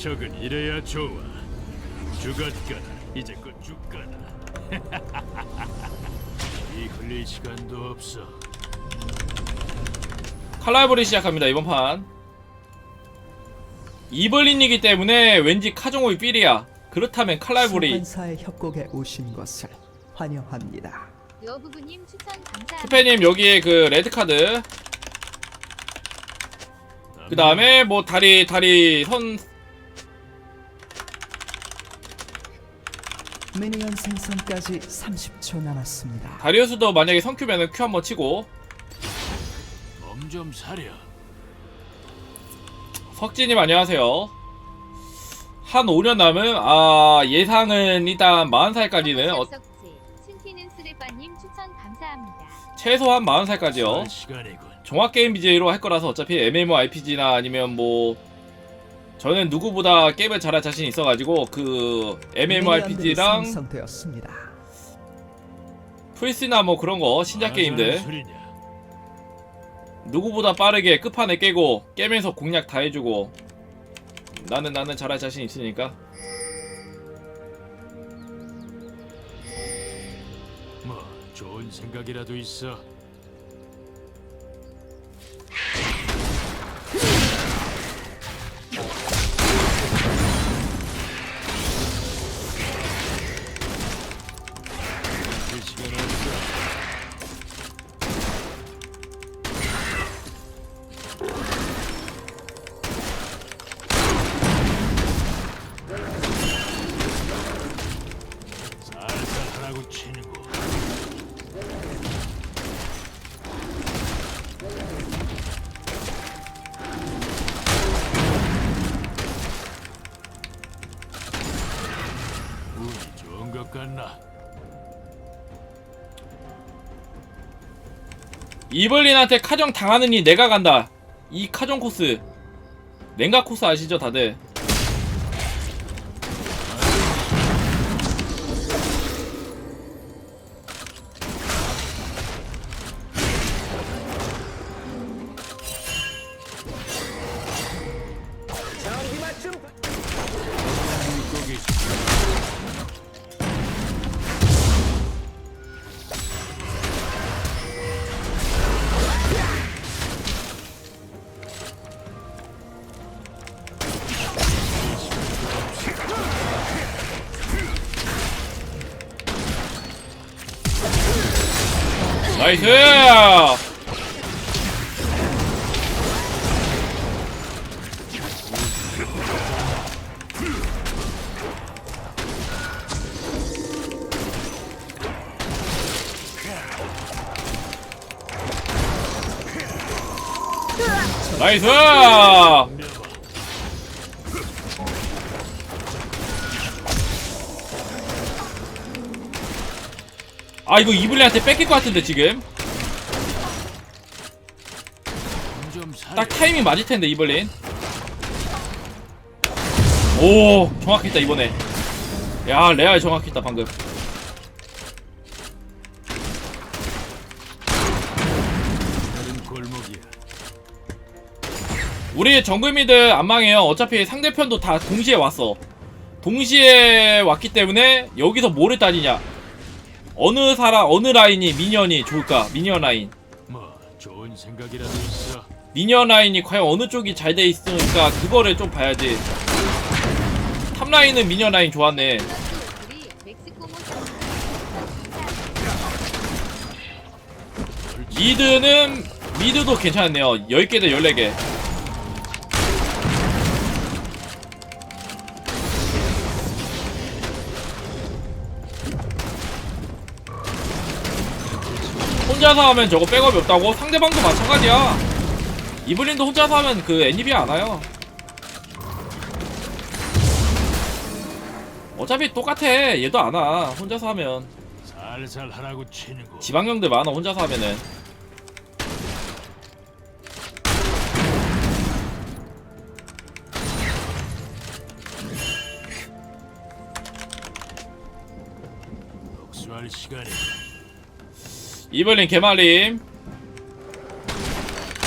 적은 이래야 좋아. 죽었거나 이제 곧 죽거나. 이 흘릴 시간도 없어. 칼날볼이 시작합니다 이번 판 이블린이기 때문에 왠지 카종호이 삘이야 그렇다면 칼날볼이 소환사의 협곡에 오신 것을 환영합니다. 여부부님 추천 감사합니다. 스페님 여기에 그 레드카드 그 다음에 뭐 다리 다리 선 미니언 생성까지 30초 남았습니다. 다리우스도 만약에 선큐면은 큐 한번 치고 몸좀 사려. 석진님 안녕하세요 한 5년 남은 아 예상은 일단 40살까지는 어, 스레빠님 추천 감사합니다. 최소한 40살까지요 할 시간이군. 종합 게임 BJ로 할 거라서 어차피 MMORPG나 아니면 뭐 저는 누구보다 게임을 잘할 자신 있어가지고 그 MMORPG랑 생성되었습니다. 플스나 뭐 그런 거 신작 뭐 게임들? 누구보다 빠르게 끝판에 깨고 깨면서 공략 다 해주고 나는 나는 잘할 자신 있으니까 뭐 좋은 생각이라도 있어. 이블린한테 카정 당하느니 내가 간다. 이 카정 코스. 냉가 코스 아시죠 다들 나이스 이거 이블린한테 뺏길 것 같은데 지금. 딱 타이밍 맞을 텐데 이블린. 오 정확했다 이번에. 야 레알 정확했다 방금. 우리 정글 미드 안 망해요. 어차피 상대편도 다 동시에 왔어. 동시에 왔기 때문에 여기서 뭐를 따지냐. 어느 사람 어느 라인이 미니언이 좋을까? 미니언 라인. 뭐 좋은 생각이라도 있어. 미니언 라인이 과연 어느 쪽이 잘 돼 있으니까 그거를 좀 봐야지. 탑 라인은 미니언 라인 좋았네. 미드는 미드도 괜찮네요. 10개 대 14개. 혼자서 하면 저거 백업이 없다고? 상대방도 마찬가지야. 이블린도 혼자서 하면 그 애니비 안 와요. 어차피 똑같아. 얘도 안 와. 혼자서 하면. 살살 하라고 치는 거. 지방령들 많아. 혼자서 하면은. 복수할 시간이. 이블린 개말림.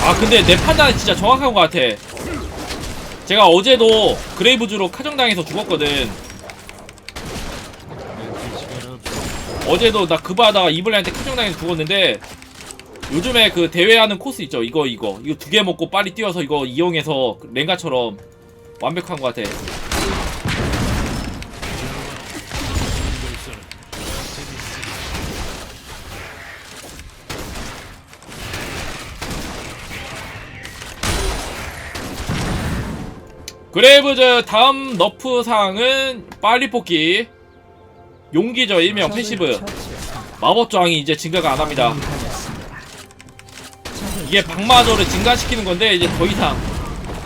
아 근데 내 판단은 진짜 정확한 것 같아. 제가 어제도 그레이브즈로 카정당해서 죽었거든. 어제도 나 그거 하다가 이블라한테 카정당해서 죽었는데 요즘에 그 대회하는 코스 있죠? 이거 이거. 이거 두 개 먹고 빨리 뛰어서 이거 이용해서 랭가처럼 완벽한 것 같아 그레이브즈 다음 너프 사항은 빨리 뽑기 용기죠 일명 패시브 처치했습니다. 마법 저항이 이제 증가가 안 합니다 아군이 당했습니다. 적을 이게 방마저를 증가시키는 건데 이제 더 이상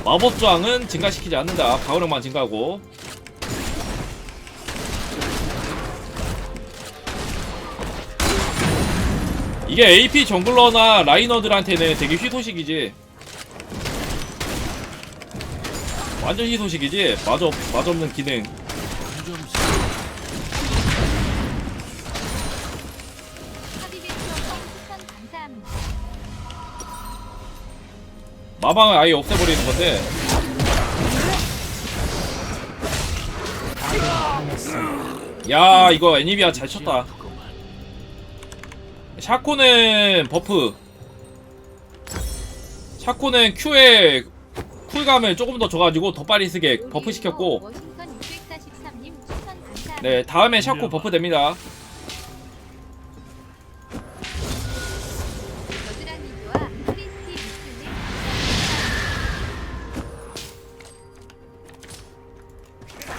마법 저항은 증가시키지 않는다 방어력만 증가하고 이게 AP 정글러나 라이너들한테는 되게 희소식이지 완전 희소식이지 기능 좀 하비베 추천 추천 감사합니다. 마방을 아예 없애버리는 건데. 야 이거 애니비아 잘 쳤다 샤코는 버프 샤코는 Q에 쿨감을 조금 더 줘가지고 더 빨리 쓰게 버프 시켰고. 워싱턴 643님 추천 감사합니다. 네 다음에 샤코 버프 됩니다.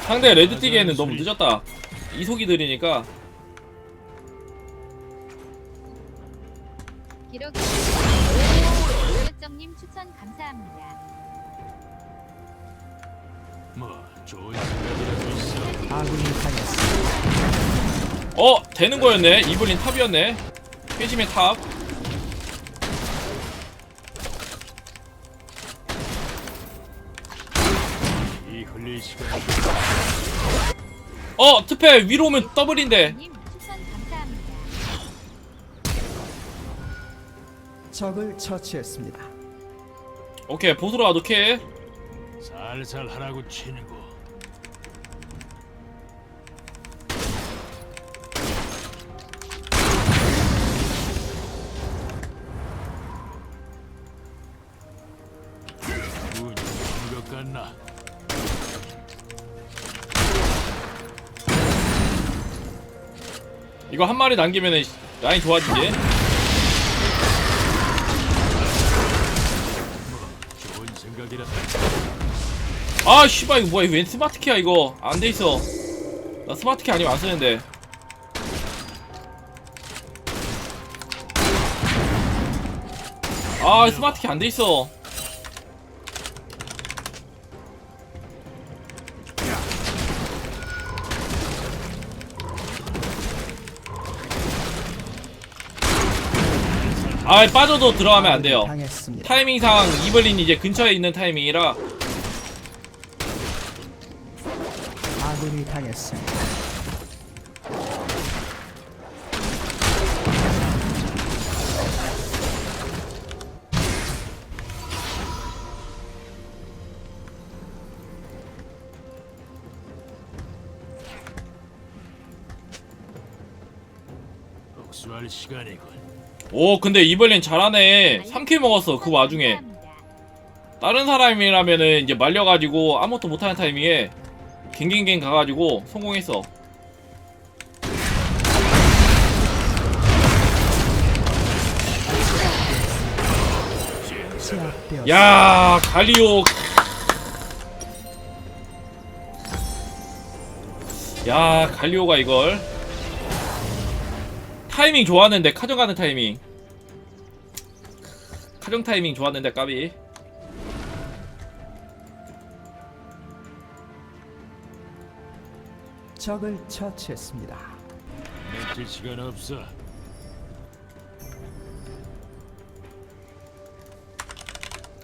상대 레드 뛰기에는 너무 늦었다. 이속이 느리니까 아군이 당했습니다. 어 되는 거였네 이블린 탑이었네 회심의 탑어 특패 위로 오면 더블인데 님 추천 감사합니다. 적을 처치했습니다. 오케이 보스로 아도케 살살 하라고 치는 거. 운이 좋은 것 같나? 이거 한 마리 남기면은 라인 좋아지지 좋은 생각이라. 아 씨발 이거 뭐야 이거 웬 스마트키야 이거. 안 돼있어. 나 스마트키 아니면 안 쓰는데. 아 스마트키 안 돼있어. 아 빠져도 들어가면 안 돼요. 타이밍상 이블린이 이제 근처에 있는 타이밍이라 아군이 당했습니다. 복수할 시간이군. 오 근데 이블린 잘하네 3킬 먹었어 그 와중에. 다른 사람이라면은 이제 말려가지고 아무것도 못하는 타이밍에 갱갱갱 가가지고 성공했어. 야 갈리오. 야 갈리오가 이걸. 타이밍 좋았는데 카정 가는 타이밍. 카정 타이밍 좋았는데 까비 적을 처치했습니다. 멘트 시간 없어.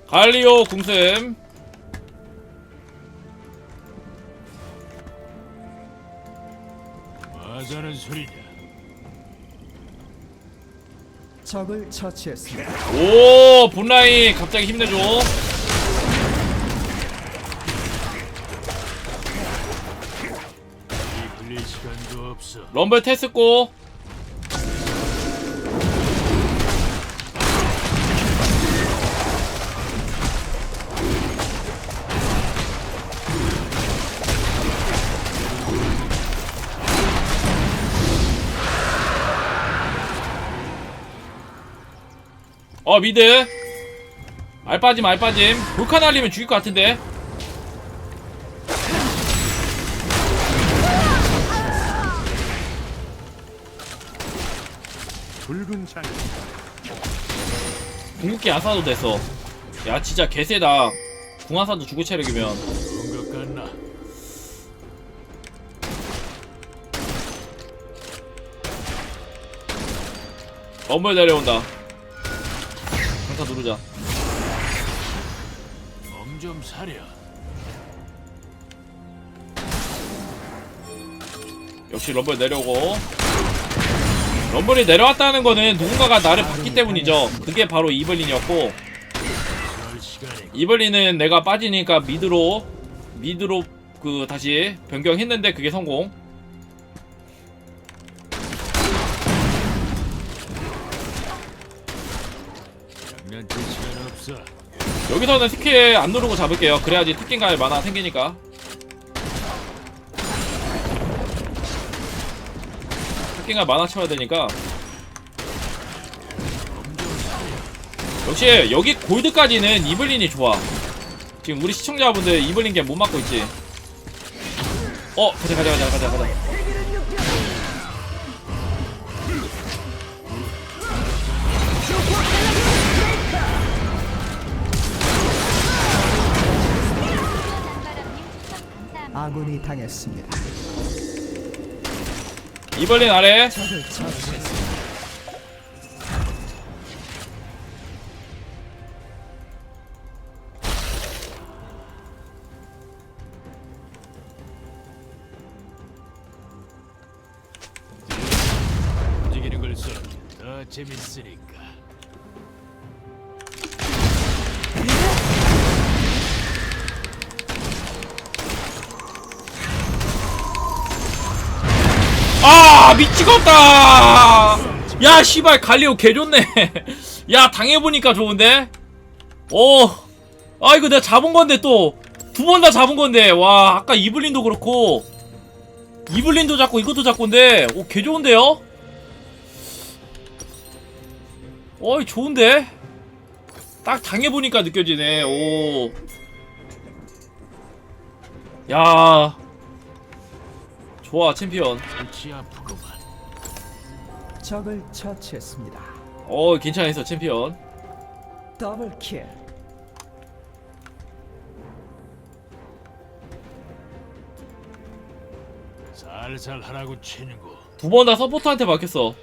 갈리오 궁쌤 뭐하자는 소리냐? 적을 처치했습니다. 오 분라인 갑자기 힘내줘 럼블 테스고. 어 미드. 알빠짐 알빠짐. 불카 날리면 죽일 것 같은데 붉은 장 궁극기 안 쏴도 됐어. 야 진짜 개세다. 궁안 쏴도 죽을 체력이면. 좋은 것 같나? 럼블 내려온다. 강타 누르자. 몸좀 사려. 역시 럼블 내려오고 럼블이 내려왔다는 거는 누군가가 나를 봤기 때문이죠. 그게 바로 이블린이었고 이블린은 내가 빠지니까 미드로 미드로 그 다시 변경했는데 그게 성공. 여기서는 스킬 안 누르고 잡을게요. 그래야지 특징감이 많아 생기니까 특징감 많아 채워야 되니까 역시 여기 골드까지는 이블린이 좋아 지금 우리 시청자분들 이블린 게못 맞고 있지 어 가자 가자 가자 가자 가자. 아군이 당했습니다. 이블린 아래. 움직이는 걸 써. 더 재밌으니까. 아 미치겠다. 야 씨발 갈리오 개좋네. 야 당해보니까 좋은데? 어아 이거 내가 잡은 건데 또. 두 번 다 잡은 건데. 와 아까 이블린도 그렇고. 이블린도 잡고 이것도 잡고인데. 오 개좋은데요? 어이 좋은데? 딱 당해보니까 느껴지네. 오 야 좋아 챔피언. 적을 처치했습니다. 어 괜찮았어 챔피언 더블 킬. 살살 하라고 치는 거. 두번 다 서포터한테 막혔어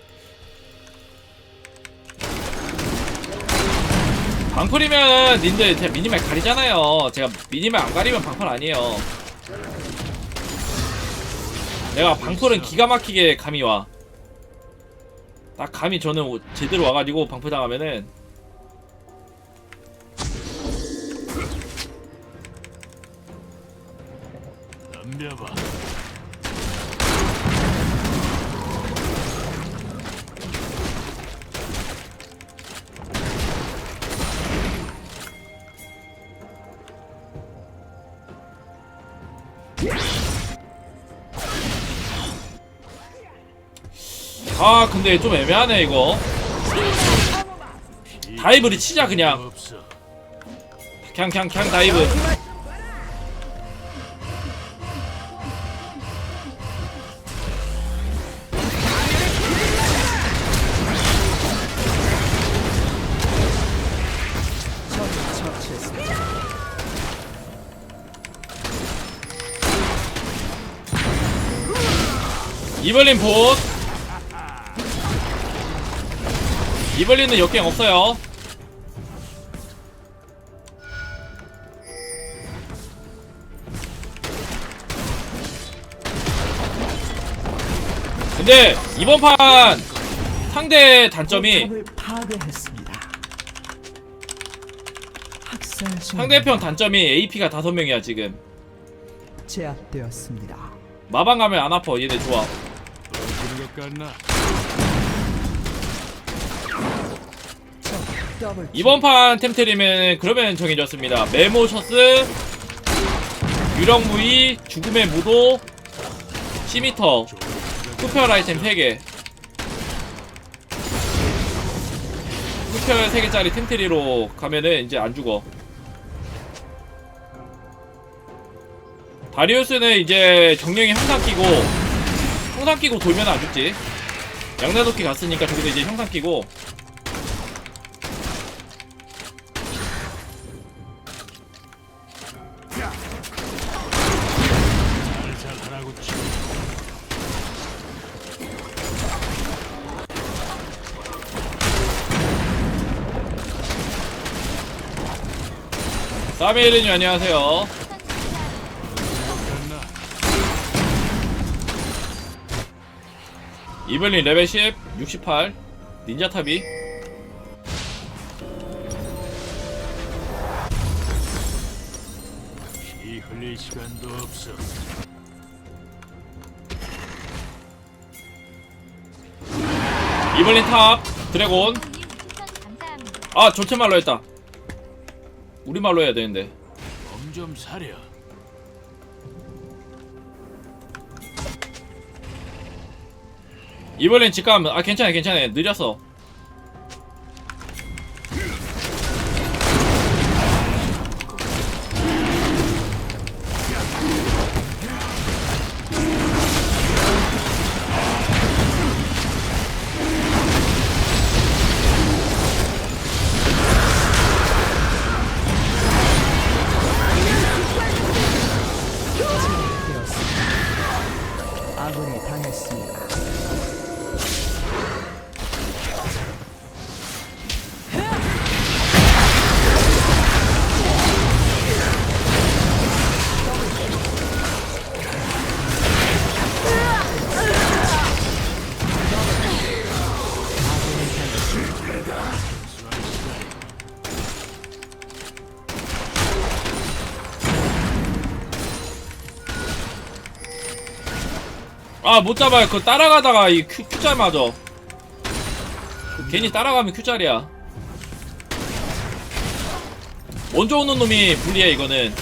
방풀이면 님들 제가 미니맵 가리잖아요 제가 미니맵 안 가리면 방풀 아니에요 내가 방풀은 기가 막히게 감이 와 딱 감이 저는 오- 제대로 와가지고 방풀 당하면은 덤벼봐. 근데 좀 애매하네 이거. 다이브를 치자 그냥. 그냥 다이브. 이블린 봇 이블린은 역갱 없어요. 근데 이번 판 상대 단점이 상대편 단점이 AP가 다섯 명이야 지금. 제압되었습니다. 마방 가면 안 아파. 얘네 좋아 어지러울 죽겠나? 더블 이번 판 템트리면 그러면 정해졌습니다. 메모 셔스, 유령 무이, 죽음의 무도, 시미터, 흡혈 아이템 3개. 흡혈 3개짜리 템트리로 가면은 이제 안 죽어. 다리우스는 이제 정령이 항상 끼고, 항상 끼고 돌면 안 죽지. 양나도끼 갔으니까 저기도 이제 형상 끼고, 사메일님 안녕하세요. 이블린 레벨 10, 68, 닌자 탑이. 피 흘릴 시간도 없어. 이블린 탑, 드래곤. 아, 조체말로 했다. 우리말로 해야 되는데. 몸좀 사려. 이블린 직감, 아, 괜찮아, 괜찮아. 느렸어. 못 잡아요. 그거 따라가다가 이 Q, Q짤 맞아. 괜히 따라가면 Q짤이야. 먼저 오는 놈이 불리해, 이거는.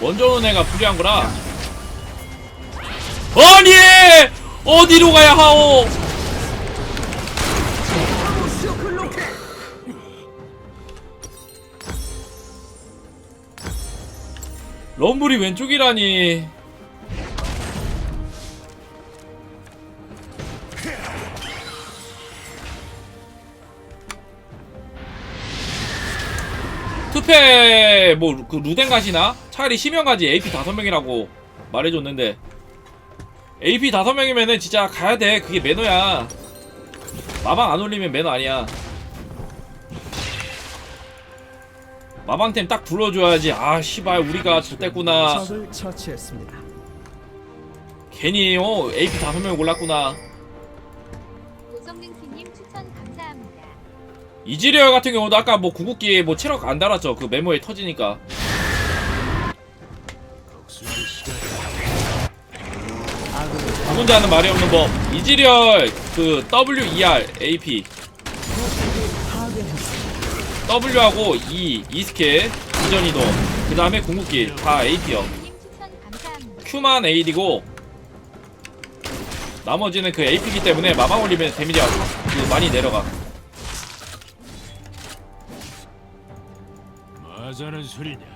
먼저 오는 애가 불리한 거라. 아니! 어디로 가야 하오? 럼블이 왼쪽이라니. 투페 뭐그 루덴 가시나? 차라리 심연 가지. AP 다섯 명이라고 말해줬는데. AP 다섯 명이면은 진짜 가야 돼. 그게 매너야. 마방 안 올리면 매너 아니야 마방템 딱 불러줘야지 아 씨발 우리가 적을 처치했습니다. 괜히 어 AP 다섯 명 골랐구나 고성능 님 추천 감사합니다. 이지리얼 같은 경우도 아까 뭐 구국기 뭐 체력 안 달았죠 그 메모에 터지니까. 아군이 누군지 아는 말이 없는 법 이지리얼 그 WER AP. W하고 E, E 스킬, 이전 이동, 그 다음에 궁극기 다 AP요. Q만 AD고 나머지는 그 AP기 때문에 마방 올리면 데미지가 그 많이 내려가. 뭐하자는 소리냐?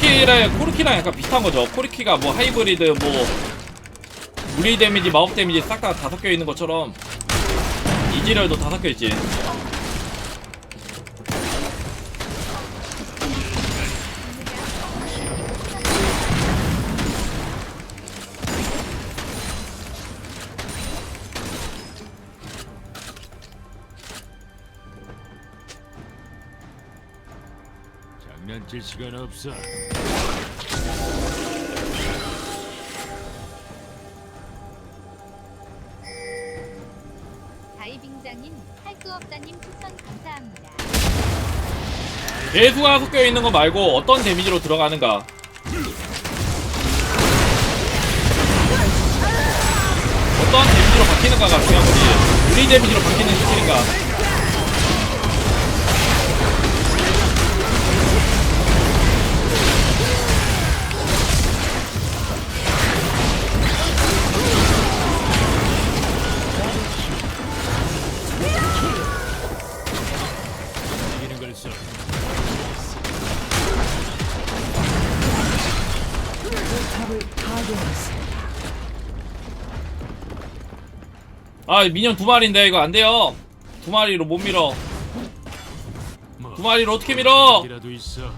코르키랑 코르키랑 약간 비슷한 거죠. 코르키가 뭐 하이브리드 뭐 물리 데미지, 마법 데미지 싹 다 다 섞여 있는 것처럼 이지럴도 다 섞여 있지. 시간 없어. 다이빙장님, 할수없다님 추천 감사합니다. 내수가 섞여 있는 거 말고 어떤 데미지로 들어가는가. 어떤 데미지로 바뀌는가가 중요한 거지. 유리 데미지로 바뀌는 스킬인가. 아 미니언 두 마리인데 이거 안 돼요. 두 마리로 못 밀어. 뭐두 마리로 어떻게 밀어? 이라도 있어.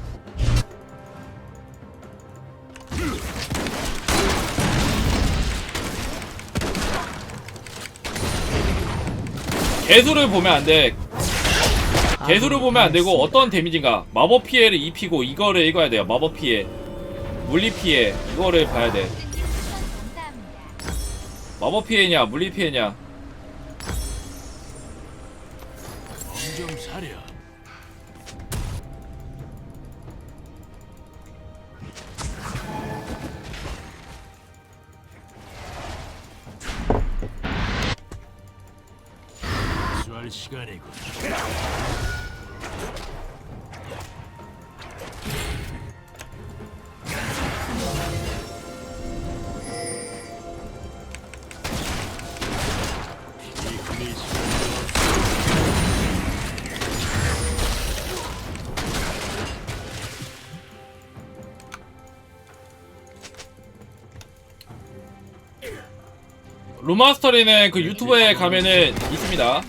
개수를 보면 안 돼. 개수를 보면 안 되고 어떤 데미지인가. 마법 피해를 입히고 이거를 읽어야 돼요. 마법 피해, 물리 피해 이거를 봐야 돼. 마법 피해냐, 물리 피해냐. 좀 사려. 루마스터리는 그 유튜브에 가면은 있습니다.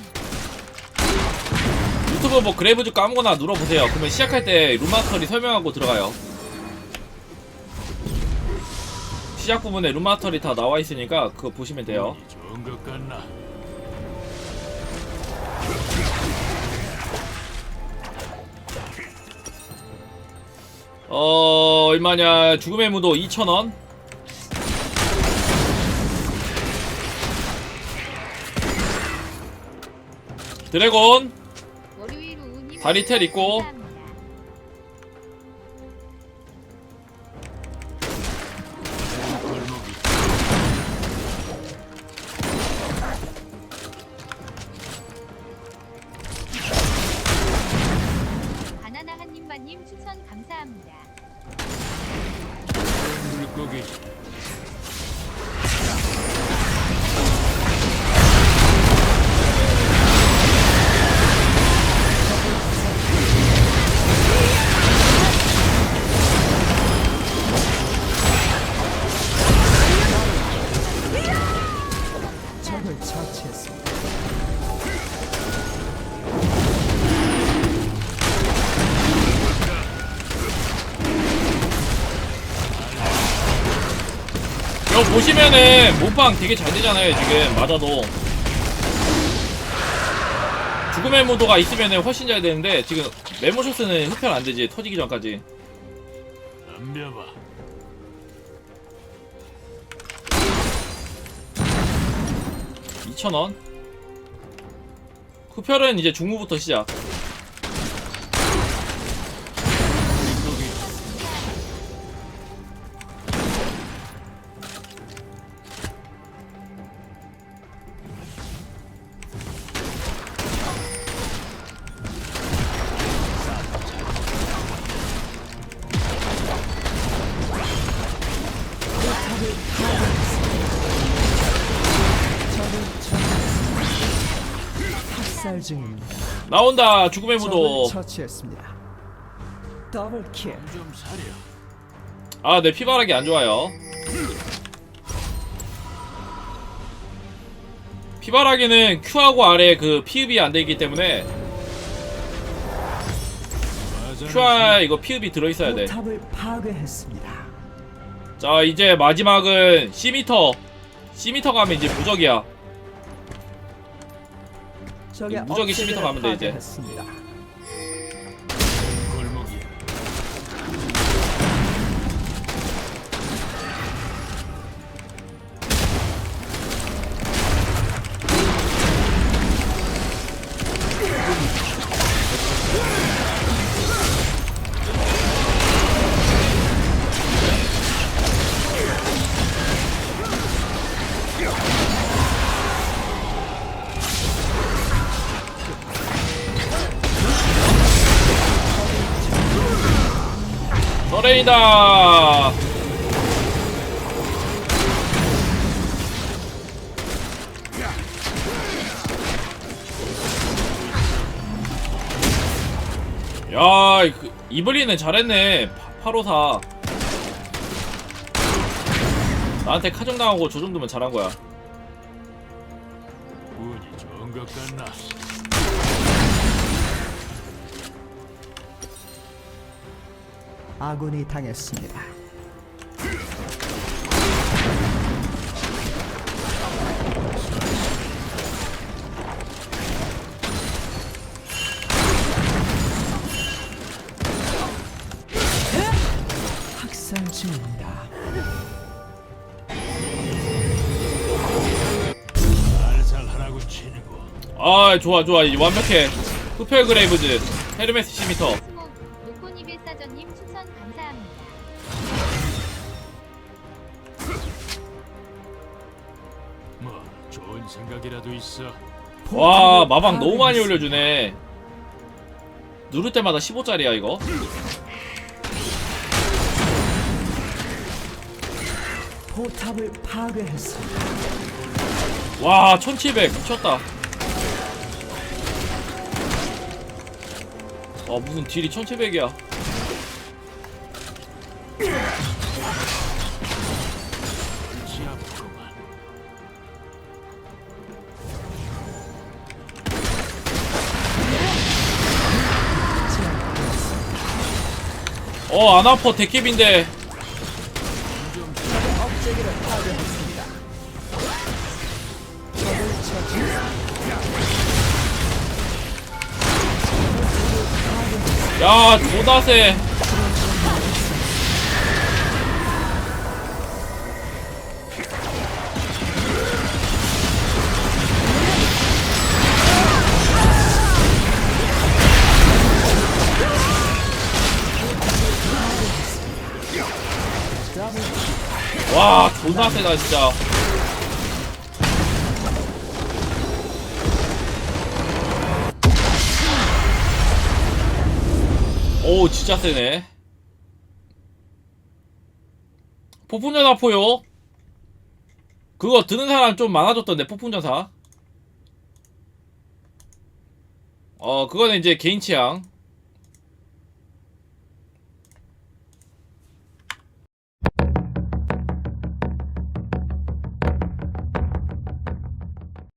유튜브 뭐 그래브즈 아무거나 눌러보세요. 그러면 시작할 때 루마스터리 설명하고 들어가요. 시작 부분에 루마스터리 다 나와 있으니까 그거 보시면 돼요. 운이 좋은 것 같나? 어 얼마냐 죽음의 무도 2,000원 드래곤 다리 텔 있고. 보시면은 몸빵 되게 잘 되잖아요 지금. 맞아도. 죽음의 무도가 있으면은 훨씬 잘 되는데 지금 메모쇼스는 흡혈 안 되지 터지기 전까지. 덤벼봐. 2,000원? 흡혈은 이제 중무부터 시작 나온다 죽음의 무도 적을 처치했습니다. 더블 킬. 좀 사려. 아, 내 피바락이 안 좋아요. 피바라기는 Q하고 아래 그 피읍이 안 되기 때문에 QR 이거 피읍이 들어있어야 돼. 탑을 파괴했습니다. 자, 이제 마지막은 C미터. C미터 가면 이제 무적이야. 적의 무적이 억제기를 10m 가면 돼, 이제. 파괴했습니다. 서레이다. 야 그, 이블리는 잘했네. 854 나한테 카정 당하고 저 정도면 잘한 거야. 운이 좋은 것 같나? 아군이 당했습니다. 학살 중입니다. 살살 하라고 치는고. 아 좋아 좋아 이제 완벽해 흡혈 그레이브즈 헤르메스 시미터 좋은 생각이라도 있어. 와 마방 너무 많이 올려주네. 누를 때마다 15짜리야 이거? 포탑을 파괴했습니다. 와1700 미쳤다. 아 무슨 딜이 1700이야 파괴했습니다. 적을 처치. 야 조다세 존나 세다 진짜. 오 진짜 세네. 폭풍전사 포요? 그거 드는 사람 좀 많아졌던데 폭풍전사? 어 그거는 이제 개인 취향